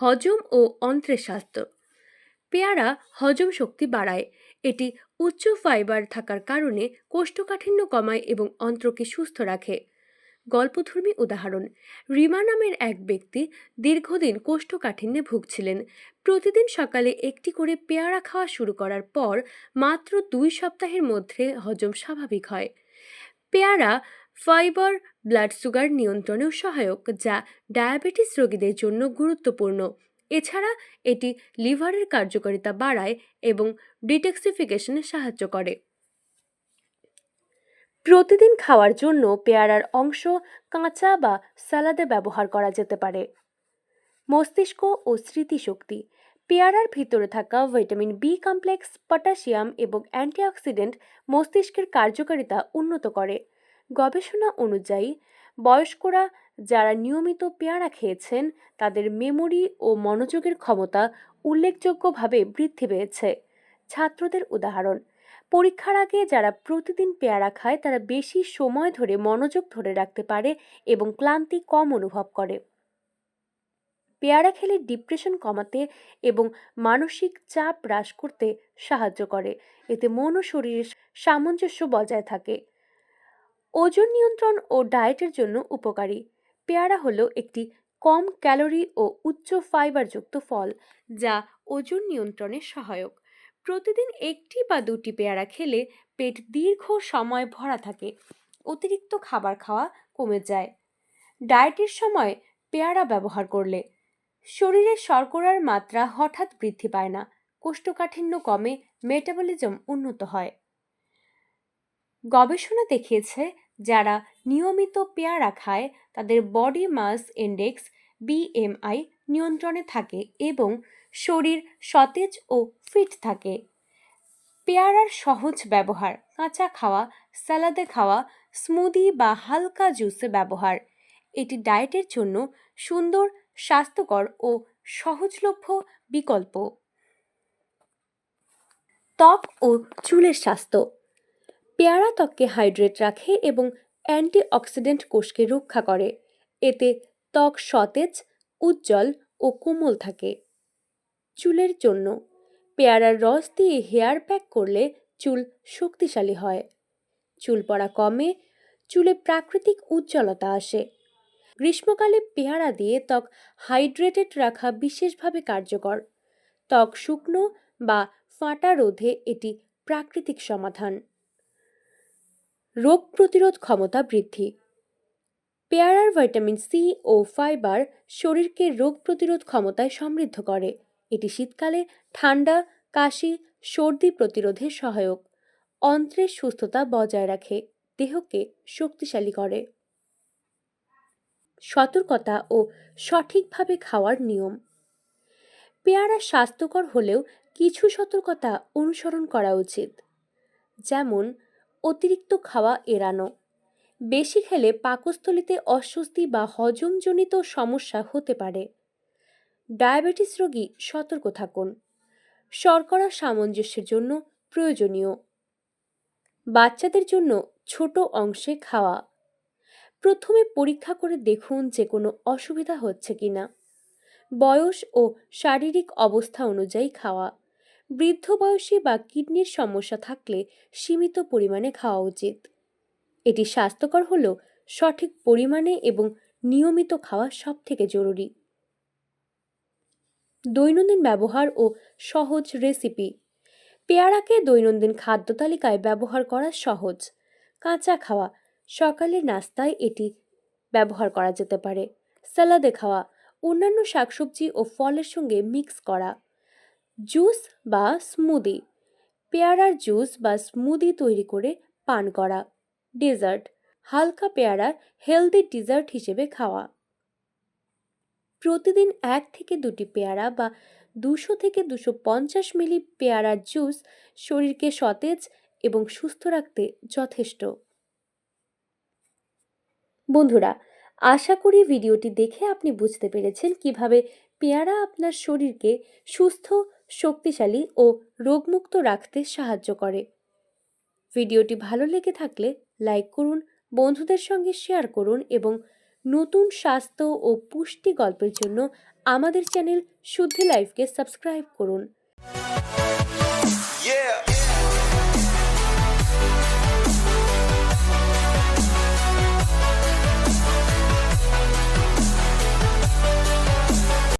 হজম ও অন্ত্রের স্বাস্থ্য পেয়ারা হজম শক্তি বাড়ায়। এটি উচ্চ ফাইবার থাকার কারণে কোষ্ঠকাঠিন্য কমায় এবং অন্ত্রকে সুস্থ রাখে। গল্পধর্মী উদাহরণ, রিমা নামের এক ব্যক্তি দীর্ঘদিন কোষ্ঠকাঠিন্যে ভুগছিলেন। প্রতিদিন সকালে একটি করে পেয়ারা খাওয়া শুরু করার পর মাত্র দুই সপ্তাহের মধ্যে হজম স্বাভাবিক হয়। পেয়ারা ফাইবার ব্লাড সুগার নিয়ন্ত্রণেও সহায়ক, যা ডায়াবেটিস রোগীদের জন্য গুরুত্বপূর্ণ। এছাড়া এটি লিভারের কার্যকারিতা বাড়ায় এবং ডিটক্সিফিকেশনে সাহায্য করে। প্রতিদিন খাওয়ার জন্য পেয়ারার অংশ কাঁচা বা সালাদে ব্যবহার করা যেতে পারে। মস্তিষ্ক ও স্মৃতিশক্তি। পেয়ারার ভিতরে থাকা ভিটামিন বি কমপ্লেক্স, পটাশিয়াম এবং অ্যান্টিঅক্সিডেন্ট মস্তিষ্কের কার্যকারিতা উন্নত করে। গবেষণা অনুযায়ী, বয়স্করা যারা নিয়মিত পেয়ারা খেয়েছেন, তাদের মেমোরি ও মনোযোগের ক্ষমতা উল্লেখযোগ্যভাবে বৃদ্ধি পেয়েছে। ছাত্রদের উদাহরণ, পরীক্ষার আগে যারা প্রতিদিন পেয়ারা খায়, তারা বেশি সময় ধরে মনোযোগ ধরে রাখতে পারে এবং ক্লান্তি কম অনুভব করে। পেয়ারা খেলে ডিপ্রেশন কমাতে এবং মানসিক চাপ হ্রাস করতে সাহায্য করে। এতে মন ও শরীরের সামঞ্জস্য বজায় থাকে। ওজন নিয়ন্ত্রণ ও ডায়েটের জন্য উপকারী। পেয়ারা হলো একটি কম ক্যালোরি ও উচ্চ ফাইবারযুক্ত ফল, যা ওজন নিয়ন্ত্রণে সহায়ক। প্রতিদিন একটি বা দুটি পেয়ারা খেলে পেট দীর্ঘ সময় ভরা থাকে, অতিরিক্ত খাবার খাওয়া কমে যায়। ডায়েটের সময় পেয়ারা ব্যবহার করলে শরীরে শর্করার মাত্রা হঠাৎ বৃদ্ধি পায় না, কোষ্ঠকাঠিন্য কমে, মেটাবলিজম উন্নত হয়। গবেষণা দেখিয়েছে যারা নিয়মিত পেয়ারা খায়, তাদের বডি মাস ইন্ডেক্স বিএমআই নিয়ন্ত্রণে থাকে এবং শরীর সতেজ ও ফিট থাকে। পেয়ারার সহজ ব্যবহার, কাঁচা খাওয়া স্যালাদে খাওয়া, স্মুদি বা হালকা জুসে ব্যবহার। এটি ডায়েটের জন্য সুন্দর, স্বাস্থ্যকর ও সহজলভ্য বিকল্প। ত্বক ও চুলের স্বাস্থ্য পেয়ারা ত্বককে হাইড্রেট রাখে এবং অ্যান্টিঅক্সিডেন্ট কোষকে রক্ষা করে। এতে ত্বক সতেজ, উজ্জ্বল ও কোমল থাকে। চুলের জন্য। পেয়ারার রস দিয়ে হেয়ার প্যাক করলে চুল শক্তিশালী হয়। চুল পড়া কমে, চুলে প্রাকৃতিক উজ্জ্বলতা আসে। গ্রীষ্মকালে পেয়ারা দিয়ে ত্বক হাইড্রেটেড রাখা বিশেষভাবে কার্যকর। ত্বক শুকনো বা ফাটা রোধে এটি প্রাকৃতিক সমাধান। রোগ প্রতিরোধ ক্ষমতা বৃদ্ধি। পেয়ারার ভাইটামিন সি ও ফাইবার শরীরকে রোগ প্রতিরোধ ক্ষমতায় সমৃদ্ধ করে। এটি শীতকালে ঠান্ডা, কাশি, সর্দি প্রতিরোধে সহায়ক। অন্ত্রের সুস্থতা বজায় রাখে, দেহকে শক্তিশালী করে। সতর্কতা ও সঠিকভাবে খাওয়ার নিয়ম। পেয়ারা স্বাস্থ্যকর হলেও কিছু সতর্কতা অনুসরণ করা উচিত। যেমন অতিরিক্ত খাওয়া এড়ানো। বেশি খেলে পাকস্থলিতে অস্বস্তি বা হজমজনিত সমস্যা হতে পারে। ডায়াবেটিস রোগী সতর্ক থাকুন। শর্করা সামঞ্জস্যের জন্য প্রয়োজনীয়। বাচ্চাদের জন্য ছোট অংশে খাওয়া। প্রথমে পরীক্ষা করে দেখুন যে কোনো অসুবিধা হচ্ছে কিনা। বয়স ও শারীরিক অবস্থা অনুযায়ী খাওয়া। বৃদ্ধ বয়সী বা কিডনির সমস্যা থাকলে সীমিত পরিমাণে খাওয়া উচিত। এটি স্বাস্থ্যকর হলেও সঠিক পরিমাণে এবং নিয়মিত খাওয়া সব থেকে জরুরি। দৈনন্দিন ব্যবহার ও সহজ রেসিপি। পেয়ারাকে দৈনন্দিন খাদ্য তালিকায় ব্যবহার করা সহজ। কাঁচা খাওয়া সকালের নাস্তায় এটি ব্যবহার করা যেতে পারে। সালাদে খাওয়া, অন্যান্য শাকসবজি ও ফলের সঙ্গে মিক্স করা। জুস বা স্মুদি। পেয়ারার জুস বা স্মুদি তৈরি করে পান করা। ডেজার্ট, হালকা পেয়ারার হেলদি ডিজার্ট হিসেবে খাওয়া। প্রতিদিন এক থেকে দুটি পেয়ারা বা দুশো থেকে দুশো পঞ্চাশ মিলি পেয়ারার জুস শরীরকে সতেজ এবং সুস্থ রাখতে যথেষ্ট। বন্ধুরা, আশা করি ভিডিওটি দেখে আপনি বুঝতে পেরেছেন কীভাবে পেয়ারা আপনার শরীরকে সুস্থ, শক্তিশালী ও রোগমুক্ত রাখতে সাহায্য করে। ভিডিওটি ভালো লেগে থাকলে লাইক করুন, বন্ধুদের সঙ্গে শেয়ার করুন এবং নতুন স্বাস্থ্য ও পুষ্টি গল্পের জন্য আমাদের চ্যানেল শুদ্ধি লাইফকে সাবস্ক্রাইব করুন।